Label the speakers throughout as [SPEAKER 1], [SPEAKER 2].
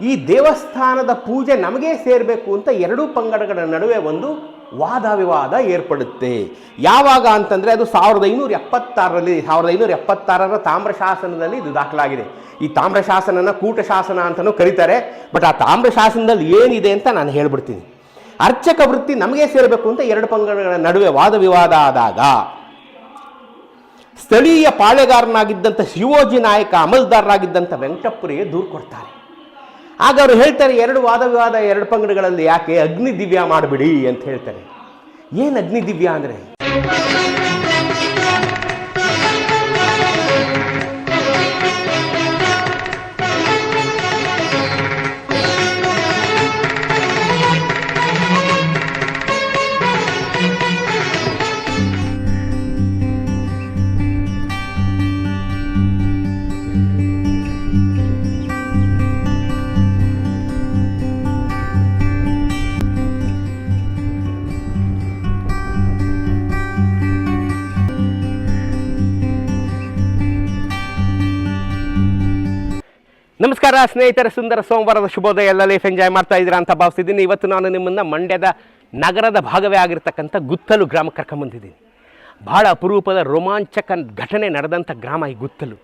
[SPEAKER 1] ಈ ದೇವಸ್ಥಾನದ ಪೂಜೆ ನಮಗೆ ಸೇರಬೇಕು ಅಂತ ಎರಡೂ ಪಂಗಡಗಳ ನಡುವೆ ಒಂದು ವಾದ ವಿವಾದ ಏರ್ಪಡುತ್ತೆ. ಯಾವಾಗ ಅಂತಂದರೆ ಅದು ಸಾವಿರದ ಐನೂರ ಎಪ್ಪತ್ತಾರರಲ್ಲಿ, ಸಾವಿರದ ಐನೂರ ಎಪ್ಪತ್ತಾರರ ತಾಮ್ರ ಶಾಸನದಲ್ಲಿ ಇದು ದಾಖಲಾಗಿದೆ. ಈ ತಾಮ್ರ ಶಾಸನನ ಕೂಟ ಶಾಸನ ಅಂತಲೂ ಕರೀತಾರೆ, ಬಟ್ ಆ ತಾಮ್ರ ಶಾಸನದಲ್ಲಿ ಏನಿದೆ ಅಂತ ನಾನು ಹೇಳ್ಬಿಡ್ತೀನಿ. ಅರ್ಚಕ ವೃತ್ತಿ ನಮಗೆ ಸೇರಬೇಕು ಅಂತ ಎರಡು ಪಂಗಡಗಳ ನಡುವೆ ವಾದ ವಿವಾದ ಆದಾಗ, ಸ್ಥಳೀಯ ಪಾಳೆಗಾರನಾಗಿದ್ದಂಥ ಶಿವೋಜಿ ನಾಯಕ, ಅಮಲ್ದಾರರಾಗಿದ್ದಂಥ ವೆಂಕಟಪುರಿಗೆ ದೂರು ಕೊಡ್ತಾರೆ. ಆಗ ಅವರು ಹೇಳ್ತಾರೆ, ಎರಡು ವಾದ ವಿವಾದ ಎರಡು ಪಂಗಡಗಳಲ್ಲಿ ಯಾಕೆ ಅಗ್ನಿ ದಿವ್ಯ ಮಾಡಿಬಿಡಿ ಅಂತ ಹೇಳ್ತಾರೆ. ಏನು ಅಗ್ನಿ ದಿವ್ಯ ಅಂದರೆ? ಸ್ನೇಹಿತರ, ಸುಂದರ ಸೋಮವಾರದ ಶುಭೋದಯ ಎಲ್ಲ ಲೈಫ್ ಎಂಜಾಯ್ ಮಾಡ್ತಾ ಇದ್ದೀರಾ ಅಂತ ಭಾವಿಸ್ತಿದ್ದೀನಿ. ಇವತ್ತು ನಾನು ನಿಮ್ಮನ್ನು ಮಂಡ್ಯದ ನಗರದ ಭಾಗವೇ ಆಗಿರ್ತಕ್ಕಂಥ ಗುತ್ತಲು ಗ್ರಾಮಕ್ಕೆ ಕರ್ಕೊಂಬಂದಿದ್ದೀನಿ ಭಾಳ ಅಪರೂಪದ ರೋಮಾಂಚಕ ಘಟನೆ ನಡೆದಂಥ ಗ್ರಾಮ ಈ ಗುತ್ತಲು.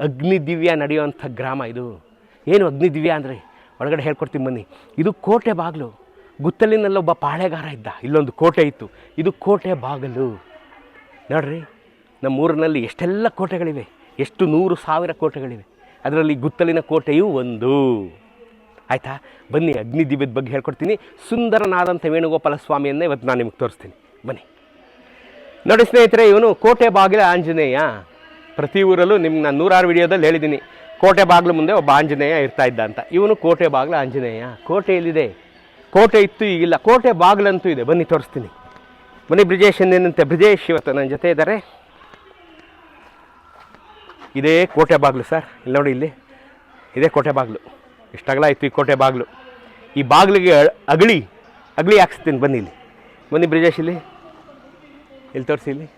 [SPEAKER 1] ಅಗ್ನಿ ದಿವ್ಯ ನಡೆಯುವಂಥ ಗ್ರಾಮ ಇದು. ಏನು ಅಗ್ನಿ ದಿವ್ಯ ಅಂದರೆ? ಒಳಗಡೆ ಹೇಳ್ಕೊಡ್ತೀನಿ ಬನ್ನಿ. ಇದು ಕೋಟೆ ಬಾಗಿಲು. ಗುತ್ತಲಿನಲ್ಲೊಬ್ಬ ಪಾಳೆಗಾರ ಇದ್ದ. ಇಲ್ಲೊಂದು ಕೋಟೆ ಇತ್ತು. ಇದು ಕೋಟೆ ಬಾಗಿಲು. ನೋಡ್ರಿ ನಮ್ಮ ಊರಿನಲ್ಲಿ ಎಷ್ಟೆಲ್ಲ ಕೋಟೆಗಳಿವೆ? ಎಷ್ಟು ನೂರು ಸಾವಿರ ಕೋಟೆಗಳಿವೆ. ಅದರಲ್ಲಿ ಗುತ್ತಲಿನ ಕೋಟೆಯೂ ಒಂದು. ಆಯಿತಾ? ಬನ್ನಿ ಅಗ್ನಿ ದಿವ್ಯದ ಬಗ್ಗೆ ಹೇಳ್ಕೊಡ್ತೀನಿ. ಸುಂದರನಾದಂಥ ವೇಣುಗೋಪಾಲ ಸ್ವಾಮಿಯನ್ನೇ ಇವತ್ತು ನಾನು ನಿಮಗೆ ತೋರಿಸ್ತೀನಿ. ಬನ್ನಿ. ನೋಡಿ ಸ್ನೇಹಿತರೆ, ಇವನು ಕೋಟೆ ಬಾಗಿಲ ಆಂಜನೇಯ. ಪ್ರತಿ ಊರಲ್ಲೂ ನಿಮ್ಗೆ ನಾನು ನೂರಾರು ವಿಡಿಯೋದಲ್ಲಿ ಹೇಳಿದ್ದೀನಿ. ಕೋಟೆ ಬಾಗಿಲು ಮುಂದೆ ಒಬ್ಬ ಆಂಜನೇಯ ಇರ್ತಾ ಇದ್ದ ಅಂತ. ಇವನು ಕೋಟೆ ಬಾಗಿಲ ಆಂಜನೇಯ. ಕೋಟೆಯಲ್ಲಿದೆ ಕೋಟೆ ಇತ್ತು, ಈಗಿಲ್ಲ. ಕೋಟೆ ಬಾಗಿಲಂತೂ ಇದೆ. ಬನ್ನಿ ತೋರಿಸ್ತೀನಿ. ಬನ್ನಿ ಬ್ರಿಜೇಶ್ ಏನಂತೆ ಬ್ರಿಜೇಶ್ ಇವತ್ತು ನನ್ನ ಜೊತೆ ಇದ್ದಾರೆ. ಇದೇ ಕೋಟೆ ಬಾಗಿಲು ಸರ್. ಇಲ್ಲಿ ನೋಡಿ ಇಲ್ಲಿ. ಇದೇ ಕೋಟೆ ಬಾಗಿಲು. ಇಷ್ಟಾಗಲ ಆಯಿತು ಈ ಕೋಟೆ ಬಾಗಿಲು. ಈ ಬಾಗಿಲಿಗೆ ಅಗಳಿ ಅಗಳಿ ಹಾಕ್ಸ್ತೀನಿ. ಬನ್ನಿ ಇಲ್ಲಿ. ಬನ್ನಿ ಬ್ರಿಜೇಶ್ ಇಲ್ಲಿ. ಇಲ್ಲಿ ತೋರಿಸಿ ಇಲ್ಲಿ.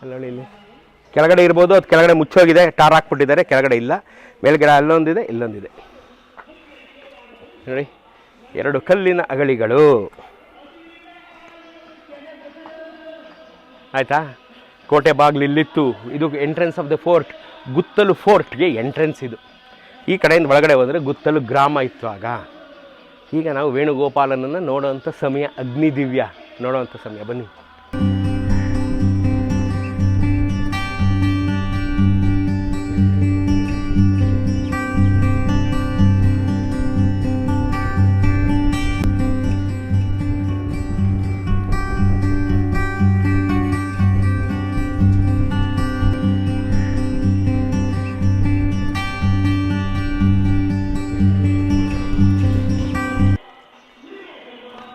[SPEAKER 1] ಅಲ್ಲಿ ನೋಡಿ ಇಲ್ಲಿ. ಕೆಳಗಡೆ ಇರ್ಬೋದು, ಅದು ಕೆಳಗಡೆ ಮುಚ್ಚೋಗಿದೆ. ಟಾರ್ ಹಾಕ್ಬಿಟ್ಟಿದ್ದಾರೆ. ಕೆಳಗಡೆ ಇಲ್ಲ. ಮೇಲ್ಗಡೆ ಅಲ್ಲೊಂದಿದೆ, ಇಲ್ಲೊಂದಿದೆ. ನೋಡಿ, ಎರಡು ಕಲ್ಲಿನ ಅಗಳಿಗಳು. ಆಯಿತಾ? ಕೋಟೆ ಬಾಗಿಲು ಇಲ್ಲಿತ್ತು. ಇದು entrance of the fort Guttal ಫೋರ್ಟ್ಗೆ entrance ಇದು. ಈ ಕಡೆಯಿಂದ ಒಳಗಡೆ ಹೋದರೆ ಗುತ್ತಲು ಗ್ರಾಮ ಇತ್ತು ಆಗ. ಈಗ ನಾವು ವೇಣುಗೋಪಾಲನನ್ನು ನೋಡೋವಂಥ ಸಮಯ ಅಗ್ನಿದಿವ್ಯ. ನೋಡೋವಂಥ ಸಮಯ. ಬನ್ನಿ.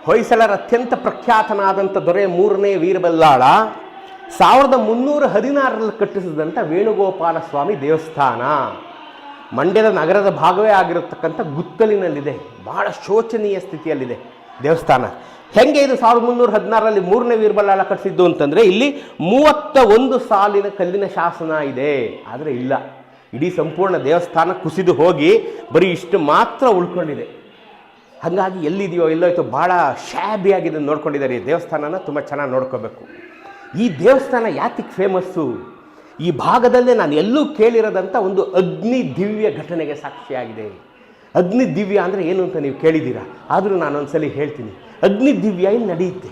[SPEAKER 1] ಹೊಯ್ಸಳರ ಅತ್ಯಂತ ಪ್ರಖ್ಯಾತನಾದಂಥ ದೊರೆ ಮೂರನೇ ವೀರಬಲ್ಲಾಳ ಸಾವಿರದ ಮುನ್ನೂರ ಹದಿನಾರರಲ್ಲಿ ಕಟ್ಟಿಸಿದಂಥ ವೇಣುಗೋಪಾಲ ಸ್ವಾಮಿ ದೇವಸ್ಥಾನ. ಮಂಡ್ಯದ ನಗರದ ಭಾಗವೇ ಆಗಿರತಕ್ಕಂಥ ಗುತ್ತಲಿನಲ್ಲಿದೆ. ಬಹಳ ಶೋಚನೀಯ ಸ್ಥಿತಿಯಲ್ಲಿದೆ ದೇವಸ್ಥಾನ. ಹೆಂಗೆ ಇದು ಸಾವಿರದ ಮುನ್ನೂರ ಹದಿನಾರರಲ್ಲಿ ಮೂರನೇ ವೀರಬಲ್ಲಾಳ ಕಟ್ಟಿಸಿದ್ದು ಅಂತಂದರೆ ಇಲ್ಲಿ ಮೂವತ್ತ ಒಂದು ಸಾಲಿನ ಕಲ್ಲಿನ ಶಾಸನ ಇದೆ. ಆದರೆ ಇಲ್ಲ. ಇಡೀ ಸಂಪೂರ್ಣ ದೇವಸ್ಥಾನ ಕುಸಿದು ಹೋಗಿ ಬರೀ ಇಷ್ಟು ಮಾತ್ರ ಉಳ್ಕೊಂಡಿದೆ. ಹಾಗಾಗಿ ಎಲ್ಲಿದೆಯೋ ಎಲ್ಲೋ ಇತ್ತು ಭಾಳ ಶಾಬಿಯಾಗಿದೆ ನೋಡ್ಕೊಂಡಿದ್ದಾರೆ. ಈ ದೇವಸ್ಥಾನನ ತುಂಬ ಚೆನ್ನಾಗಿ ನೋಡ್ಕೋಬೇಕು. ಈ ದೇವಸ್ಥಾನ ಯಾತಿಗೆ ಫೇಮಸ್ಸು ಈ ಭಾಗದಲ್ಲೇ ನಾನು ಎಲ್ಲೂ ಕೇಳಿರೋದಂಥ ಒಂದು ಅಗ್ನಿ ದಿವ್ಯ ಘಟನೆಗೆ ಸಾಕ್ಷಿಯಾಗಿದೆ. ಅಗ್ನಿ ದಿವ್ಯ ಅಂದರೆ ಏನು ಅಂತ ನೀವು ಕೇಳಿದ್ದೀರಾ? ಆದರೂ ನಾನು ಸಲ ಹೇಳ್ತೀನಿ. ಅಗ್ನಿ ದಿವ್ಯ ಇಲ್ಲಿ ನಡೆಯುತ್ತೆ.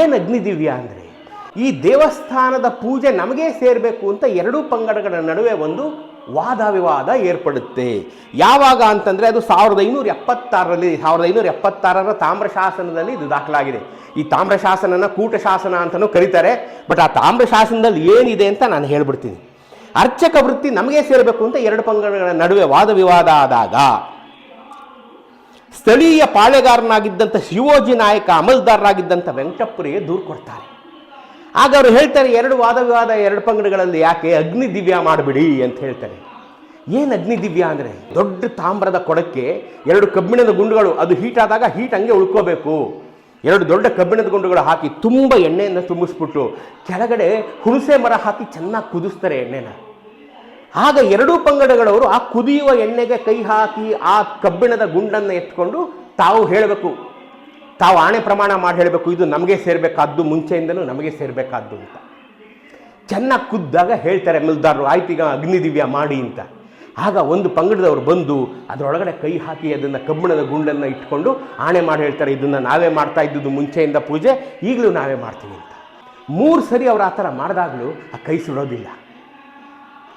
[SPEAKER 1] ಏನು ಅಗ್ನಿ ದಿವ್ಯ ಅಂದರೆ? ಈ ದೇವಸ್ಥಾನದ ಪೂಜೆ ನಮಗೇ ಸೇರಬೇಕು ಅಂತ ಎರಡೂ ಪಂಗಡಗಳ ನಡುವೆ ಒಂದು ವಾದ ವಿವಾದ ಏರ್ಪಡುತ್ತೆ. ಯಾವಾಗ ಅಂತಂದರೆ ಅದು ಸಾವಿರದ ಐನೂರ ಎಪ್ಪತ್ತಾರರಲ್ಲಿ, ಸಾವಿರದ ಐನೂರ ಎಪ್ಪತ್ತಾರರ ತಾಮ್ರಶಾಸನದಲ್ಲಿ ಇದು ದಾಖಲಾಗಿದೆ. ಈ ತಾಮ್ರ ಕೂಟಶಾಸನ ಕೂಟ ಅಂತಲೂ ಕರೀತಾರೆ, ಬಟ್ ಆ ತಾಮ್ರಶಾಸನದಲ್ಲಿ ಏನಿದೆ ಅಂತ ನಾನು ಹೇಳ್ಬಿಡ್ತೀನಿ. ಅರ್ಚಕ ವೃತ್ತಿ ನಮಗೆ ಸೇರಬೇಕು ಅಂತ ಎರಡು ಪಂಗಡಗಳ ನಡುವೆ ವಾದ ವಿವಾದ ಆದಾಗ, ಸ್ಥಳೀಯ ಪಾಳೆಗಾರನಾಗಿದ್ದಂಥ ಶಿವೋಜಿ ನಾಯಕ, ಅಮಲ್ದಾರರಾಗಿದ್ದಂಥ ವೆಂಕಟಪುರಿಗೆ ದೂರು ಕೊಡ್ತಾರೆ. ಆಗ ಅವರು ಹೇಳ್ತಾರೆ, ಎರಡು ವಾದ ವಿವಾದ ಎರಡು ಪಂಗಡಗಳಲ್ಲಿ ಯಾಕೆ ಅಗ್ನಿ ದಿವ್ಯ ಮಾಡಿಬಿಡಿ ಅಂತ ಹೇಳ್ತಾರೆ. ಏನು ಅಗ್ನಿ ದಿವ್ಯ ಅಂದರೆ? ದೊಡ್ಡ ತಾಮ್ರದ ಕೊಡಕ್ಕೆ ಎರಡು ಕಬ್ಬಿಣದ ಗುಂಡುಗಳು, ಅದು ಹೀಟ್ ಆದಾಗ ಹೀಟ್ ಹಂಗೆ ಉಳ್ಕೋಬೇಕು. ಎರಡು ದೊಡ್ಡ ಕಬ್ಬಿಣದ ಗುಂಡುಗಳು ಹಾಕಿ ತುಂಬ ಎಣ್ಣೆಯನ್ನು ತುಂಬಿಸ್ಬಿಟ್ಟು ಕೆಳಗಡೆ ಹುಣಸೆ ಮರ ಹಾಕಿ ಚೆನ್ನಾಗಿ ಕುದಿಸ್ತಾರೆ ಎಣ್ಣೆನ. ಆಗ ಎರಡೂ ಪಂಗಡಗಳವರು ಆ ಕುದಿಯುವ ಎಣ್ಣೆಗೆ ಕೈ ಹಾಕಿ ಆ ಕಬ್ಬಿಣದ ಗುಂಡನ್ನು ಎತ್ಕೊಂಡು ತಾವು ಹೇಳಬೇಕು ತಾವು ಆಣೆ ಪ್ರಮಾಣ ಮಾಡಿ ಹೇಳಬೇಕು, ಇದು ನಮಗೆ ಸೇರಬೇಕಾದ್ದು, ಮುಂಚೆಯಿಂದಲೂ ನಮಗೆ ಸೇರಬೇಕಾದ್ದು ಅಂತ. ಚೆನ್ನಾಗಿ ಕುದ್ದಾಗ ಹೇಳ್ತಾರೆ, ಮಿಲ್ದಾರರು, ಆಯ್ತು ಈಗ ಅಗ್ನಿದಿವ್ಯ ಮಾಡಿ ಅಂತ. ಆಗ ಒಂದು ಪಂಗಡದವರು ಬಂದು ಅದರೊಳಗಡೆ ಕೈ ಹಾಕಿ ಅದನ್ನು ಕಬ್ಬಿಣದ ಗುಂಡನ್ನು ಇಟ್ಕೊಂಡು ಆಣೆ ಮಾಡಿ ಹೇಳ್ತಾರೆ, ಇದನ್ನು ನಾವೇ ಮಾಡ್ತಾ ಇದ್ದುದು ಮುಂಚೆಯಿಂದ ಪೂಜೆ, ಈಗಲೂ ನಾವೇ ಮಾಡ್ತೀವಿ ಅಂತ. ಮೂರು ಸರಿ ಅವರು ಆ ಥರ ಮಾಡಿದಾಗಲೂ ಆ ಕೈ ಸುಡೋದಿಲ್ಲ.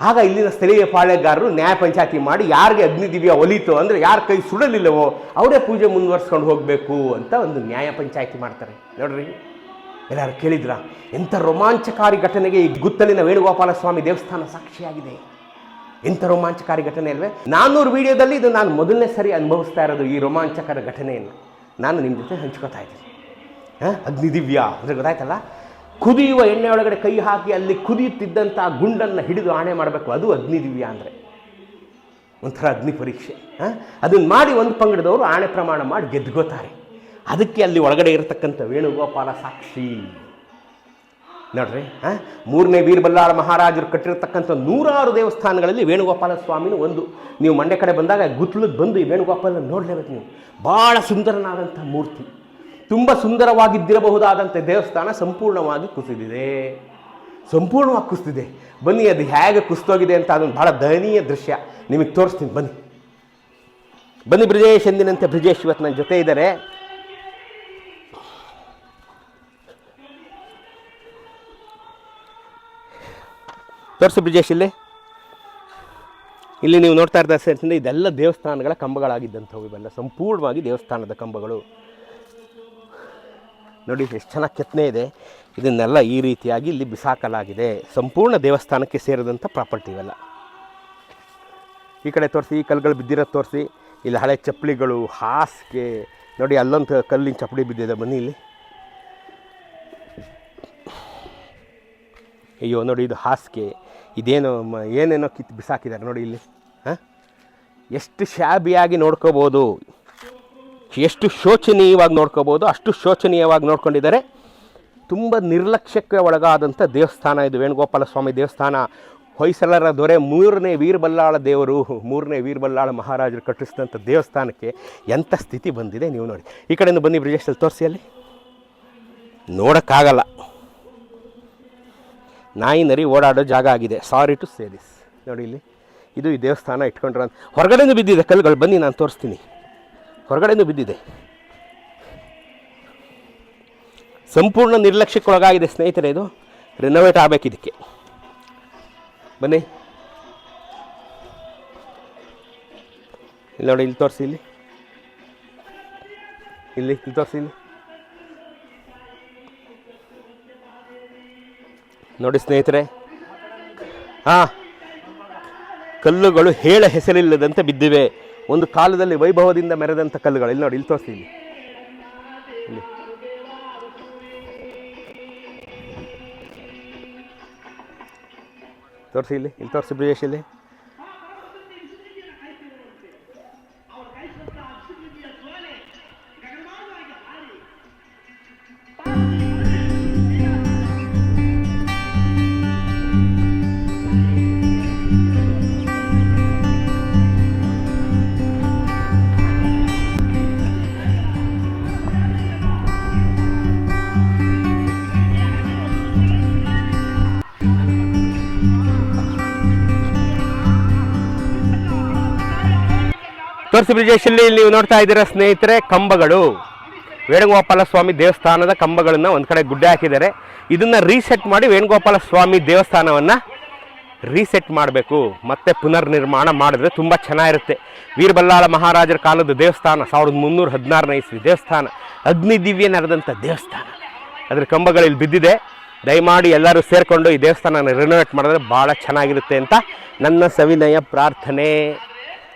[SPEAKER 1] ಆಗ ಇಲ್ಲಿನ ಸ್ಥಳೀಯ ಪಾಳೆಗಾರರು ನ್ಯಾಯ ಪಂಚಾಯತಿ ಮಾಡಿ ಯಾರಿಗೆ ಅಗ್ನಿದಿವ್ಯ ಒಲಿತು ಅಂದರೆ ಯಾರ ಕೈ ಸುಡಲಿಲ್ಲವೋ ಅವರೇ ಪೂಜೆ ಮುಂದುವರ್ಸ್ಕೊಂಡು ಹೋಗಬೇಕು ಅಂತ ಒಂದು ನ್ಯಾಯ ಪಂಚಾಯತಿ ಮಾಡ್ತಾರೆ. ನೋಡ್ರಿ, ಎಲ್ಲರೂ ಕೇಳಿದ್ರ? ಎಂಥ ರೋಮಾಂಚಕಾರಿ ಘಟನೆಗೆ ಈ ಗುತ್ತಲಿನ ವೇಣುಗೋಪಾಲ ಸ್ವಾಮಿ ದೇವಸ್ಥಾನ ಸಾಕ್ಷಿಯಾಗಿದೆ. ಎಂಥ ರೋಮಾಂಚಕಾರಿ ಘಟನೆ ಅಲ್ವೇ? ನಾನ್ನೂರು ವಿಡಿಯೋದಲ್ಲಿ ಇದು ನಾನು ಮೊದಲನೇ ಸರಿ ಅನುಭವಿಸ್ತಾ ಇರೋದು ಈ ರೋಮಾಂಚಕರ ಘಟನೆಯನ್ನು. ನಾನು ನಿಮ್ಮ ಜೊತೆ ಹಂಚ್ಕೋತಾ ಇದ್ದೀನಿ. ಹಾಂ? ಅಗ್ನಿದಿವ್ಯ. ಅಂದರೆ ಗೊತ್ತಾಯ್ತಲ್ಲ? ಕುದಿಯುವ ಎಣ್ಣೆ ಒಳಗಡೆ ಕೈ ಹಾಕಿ ಅಲ್ಲಿ ಕುದಿಯುತ್ತಿದ್ದಂಥ ಗುಂಡನ್ನು ಹಿಡಿದು ಆಣೆ ಮಾಡಬೇಕು. ಅದು ಅಗ್ನಿದಿವ್ಯ ಅಂದರೆ. ಒಂಥರ ಅಗ್ನಿ ಪರೀಕ್ಷೆ ಅದನ್ನು ಮಾಡಿ ಒಂದು ಪಂಗಡದವರು ಆಣೆ ಪ್ರಮಾಣ ಮಾಡಿ ಗೆದ್ಕೋತಾರೆ. ಅದಕ್ಕೆ ಅಲ್ಲಿ ಒಳಗಡೆ ಇರತಕ್ಕಂಥ ವೇಣುಗೋಪಾಲ ಸಾಕ್ಷಿ. ನೋಡ್ರಿ, ಹಾಂ? ಮೂರನೇ ವೀರಬಲ್ಲಾಳ ಮಹಾರಾಜರು ಕಟ್ಟಿರತಕ್ಕಂಥ ನೂರಾರು ದೇವಸ್ಥಾನಗಳಲ್ಲಿ ವೇಣುಗೋಪಾಲ ಸ್ವಾಮಿನೂ ಒಂದು. ನೀವು ಮಂಡ್ಯ ಕಡೆ ಬಂದಾಗ ಗುತ್ಲದ್ದು ಬಂದು ಈ ವೇಣುಗೋಪಾಲ ನೋಡಲೇಬೇಕು ನೀವು. ಭಾಳ ಸುಂದರನಾದಂಥ ಮೂರ್ತಿ. ತುಂಬ ಸುಂದರವಾಗಿದ್ದಿರಬಹುದಾದಂಥ ದೇವಸ್ಥಾನ ಸಂಪೂರ್ಣವಾಗಿ ಕುಸಿದಿದೆ. ಸಂಪೂರ್ಣವಾಗಿ ಕುಸಿದಿದೆ. ಬನ್ನಿ, ಅದು ಹೇಗೆ ಕುಸಿದೋಗಿದೆ ಅಂತ ಅದೊಂದು ಭಾಳ ದಯನೀಯ ದೃಶ್ಯ. ನಿಮಗೆ ತೋರಿಸ್ತೀನಿ, ಬನ್ನಿ. ಬನ್ನಿ, ಬ್ರಿಜೇಶ್ ಎಂದಿನಂತೆ ಬ್ರಿಜೇಶ್ ಇವತ್ತು ನನ್ನ ಜೊತೆ ಇದ್ದಾರೆ. ತೋರಿಸು ಬ್ರಿಜೇಶ್ ಇಲ್ಲಿ. ಇಲ್ಲಿ ನೀವು ನೋಡ್ತಾ ಇರ್ತಾ ಸೇರಿಸಿದ್ರೆ ಇದೆಲ್ಲ ದೇವಸ್ಥಾನಗಳ ಕಂಬಗಳಾಗಿದ್ದಂಥವು ಇವೆಲ್ಲ. ಸಂಪೂರ್ಣವಾಗಿ ದೇವಸ್ಥಾನದ ಕಂಬಗಳು. ನೋಡಿ ಎಷ್ಟು ಚೆನ್ನಾಗಿ ಕೆತ್ತನೆ ಇದೆ. ಇದನ್ನೆಲ್ಲ ಈ ರೀತಿಯಾಗಿ ಇಲ್ಲಿ ಬಿಸಾಕಲಾಗಿದೆ. ಸಂಪೂರ್ಣ ದೇವಸ್ಥಾನಕ್ಕೆ ಸೇರಿದಂಥ ಪ್ರಾಪರ್ಟಿ ಇವೆಲ್ಲ. ಈ ಕಡೆ ತೋರಿಸಿ, ಈ ಕಲ್ಲುಗಳು ಬಿದ್ದಿರೋದು ತೋರಿಸಿ. ಇಲ್ಲಿ ಹಳೆ ಚಪ್ಪಲಿಗಳು, ಹಾಸಿಗೆ. ನೋಡಿ ಅಲ್ಲೊಂದು ಕಲ್ಲಿನ ಚಪ್ಪಲಿ ಬಿದ್ದಿದೆ ಬನ್ನಿ ಇಲ್ಲಿ. ಅಯ್ಯೋ, ನೋಡಿ ಇದು ಹಾಸಿಗೆ. ಇದೇನು ಏನೇನೋ ಕಿತ್ತು ಬಿಸಾಕಿದ್ದಾರೆ ನೋಡಿ ಇಲ್ಲಿ. ಹಾಂ? ಎಷ್ಟು ಶಾಬಿಯಾಗಿ ನೋಡ್ಕೋಬೋದು. ಎಷ್ಟು ಶೋಚನೀಯವಾಗಿ ನೋಡ್ಕೋಬೋದು, ಅಷ್ಟು ಶೋಚನೀಯವಾಗಿ ನೋಡ್ಕೊಂಡಿದ್ದಾರೆ. ತುಂಬ ನಿರ್ಲಕ್ಷ್ಯಕ್ಕೆ ಒಳಗಾದಂಥ ದೇವಸ್ಥಾನ ಇದು. ವೇಣುಗೋಪಾಲ ಸ್ವಾಮಿ ದೇವಸ್ಥಾನ. ಹೊಯ್ಸಳರ ದೊರೆ ಮೂರನೇ ವೀರಬಲ್ಲಾಳ ದೇವರು, ಮೂರನೇ ವೀರಬಲ್ಲಾಳ ಮಹಾರಾಜರು ಕಟ್ಟಿಸಿದಂಥ ದೇವಸ್ಥಾನಕ್ಕೆ ಎಂಥ ಸ್ಥಿತಿ ಬಂದಿದೆ ನೀವು ನೋಡಿ. ಈ ಕಡೆಯಿಂದ ಬನ್ನಿ ಬ್ರಿಜೇಶಲ್ಲಿ ತೋರಿಸಿ ಅಲ್ಲಿ. ನೋಡೋಕ್ಕಾಗಲ್ಲ. ನಾಯಿ ನರಿ ಓಡಾಡೋ ಜಾಗ ಆಗಿದೆ. ಸಾರಿ ಟು ಸೇ ದಿಸ್ ನೋಡಿ ಇಲ್ಲಿ. ಇದು ಈ ದೇವಸ್ಥಾನ ಇಟ್ಕೊಂಡ್ರ ಹೊರಗಡೆಯಿಂದ ಬಿದ್ದಿದೆ ಕಲ್ಲುಗಳು. ಬನ್ನಿ, ನಾನು ತೋರಿಸ್ತೀನಿ. ಹೊರಗಡೆಯಿಂದ ಬಿದ್ದಿದೆ. ಸಂಪೂರ್ಣ ನಿರ್ಲಕ್ಷ್ಯಕ್ಕೊಳಗಾಗಿದೆ ಸ್ನೇಹಿತರೆ ಇದು. ರಿನೋವೇಟ್ ಆಗಬೇಕು ಇದಕ್ಕೆ. ಬನ್ನಿ. ಇಲ್ಲಿ ನೋಡಿ, ಇಲ್ಲಿ ತೋರಿಸಿ, ಇಲ್ಲಿ. ಇಲ್ಲಿ ಇಲ್ಲಿ ತೋರಿಸಿ, ಇಲ್ಲಿ. ನೋಡಿ ಸ್ನೇಹಿತರೆ. ಹಾಂ, ಕಲ್ಲುಗಳು ಹೇಳ ಹೆಸರಿಲ್ಲದಂತೆ ಬಿದ್ದಿವೆ. ಒಂದು ಕಾಲದಲ್ಲಿ ವೈಭವದಿಂದ ಮೆರೆದಂಥ ಕಲ್ಲುಗಳು. ಇಲ್ಲಿ ನೋಡಿ, ಇಲ್ಲಿ ತೋರಿಸ್ತೀನಿ ತೋರಿಸಿ ಇಲ್ಲಿ ಇಲ್ಲಿ ತೋರಿಸಿ ಬ್ರಿಜೇಶ್ ಇಲ್ಲಿ. ತೋರಿಸಿ ಬ್ರಿಜೇಶಲ್ಲಿ ನೀವು ನೋಡ್ತಾ ಇದ್ದೀರಾ ಸ್ನೇಹಿತರೆ, ಕಂಬಗಳು. ವೇಣುಗೋಪಾಲ ಸ್ವಾಮಿ ದೇವಸ್ಥಾನದ ಕಂಬಗಳನ್ನು ಒಂದು ಕಡೆ ಗುಡ್ಡೆ ಹಾಕಿದ್ದಾರೆ. ಇದನ್ನು ರೀಸೆಟ್ ಮಾಡಿ ವೇಣುಗೋಪಾಲ ಸ್ವಾಮಿ ದೇವಸ್ಥಾನವನ್ನು ರೀಸೆಟ್ ಮಾಡಬೇಕು. ಮತ್ತೆ ಪುನರ್ನಿರ್ಮಾಣ ಮಾಡಿದ್ರೆ ತುಂಬ ಚೆನ್ನಾಗಿರುತ್ತೆ. ವೀರಬಲ್ಲಾಳ ಮಹಾರಾಜರ ಕಾಲದ ದೇವಸ್ಥಾನ, ಸಾವಿರದ ಮುನ್ನೂರ ಹದಿನಾರನೇ ಇಸ್ವಿ ದೇವಸ್ಥಾನ, ಅಗ್ನಿ ದಿವ್ಯ ನಡೆದಂಥ ದೇವಸ್ಥಾನ. ಅದ್ರ ಕಂಬಗಳಲ್ಲಿ ಬಿದ್ದಿದೆ. ದಯಮಾಡಿ ಎಲ್ಲರೂ ಸೇರಿಕೊಂಡು ಈ ದೇವಸ್ಥಾನನ ರಿನೋವೇಟ್ ಮಾಡಿದ್ರೆ ಭಾಳ ಚೆನ್ನಾಗಿರುತ್ತೆ ಅಂತ ನನ್ನ ಸವಿನಯ ಪ್ರಾರ್ಥನೆ.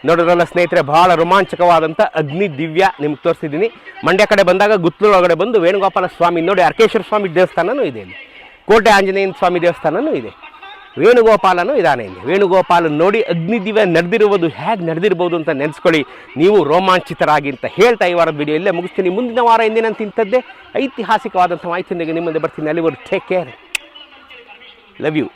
[SPEAKER 1] ನೋಡಿದ್ರಲ್ಲ ಸ್ನೇಹಿತರೆ, ಬಹಳ ರೋಮಾಂಚಕವಾದಂಥ ಅಗ್ನಿ ದಿವ್ಯ ನಿಮ್ಗೆ ತೋರಿಸಿದ್ದೀನಿ. ಮಂಡ್ಯ ಕಡೆ ಬಂದಾಗ ಒಳಗಡೆ ಬಂದು ವೇಣುಗೋಪಾಲ ಸ್ವಾಮಿ ನೋಡಿ, ಅರ್ಕೇಶ್ವರ ಸ್ವಾಮಿ ದೇವಸ್ಥಾನನೂ ಇದೆ ಇಲ್ಲಿ. ಕೋಟೆ ಆಂಜನೇಯನ ಸ್ವಾಮಿ ದೇವಸ್ಥಾನನೂ ಇದೆ. ವೇಣುಗೋಪಾಲನೂ ಇದಾನೆ ಇಲ್ಲಿ. ವೇಣುಗೋಪಾಲನ್ ನೋಡಿ, ಅಗ್ನಿ ದಿವ್ಯ ನಡೆದಿರುವುದು ಹೇಗೆ ನಡೆದಿರ್ಬೋದು ಅಂತ ನೆನೆಸ್ಕೊಳ್ಳಿ. ನೀವು ರೋಮಾಂಚಿತರಾಗಿ ಅಂತ ಹೇಳ್ತಾ ಈ ವಾರದ ವಿಡಿಯೋ ಇಲ್ಲೇ ಮುಗಿಸ್ತೀನಿ. ಮುಂದಿನ ವಾರ ಇಂದಿನಂತ ಇಂಥದ್ದೇ ಐತಿಹಾಸಿಕವಾದಂಥ ಮಾಹಿತಿಯೊಂದಿಗೆ ನಿಮ್ಮಲ್ಲಿ ಬರ್ತೀನಿ. ಅಲ್ಲಿವರೆಗೂ ಟೇಕ್ ಕೇರ್ ಲವ್ ಯು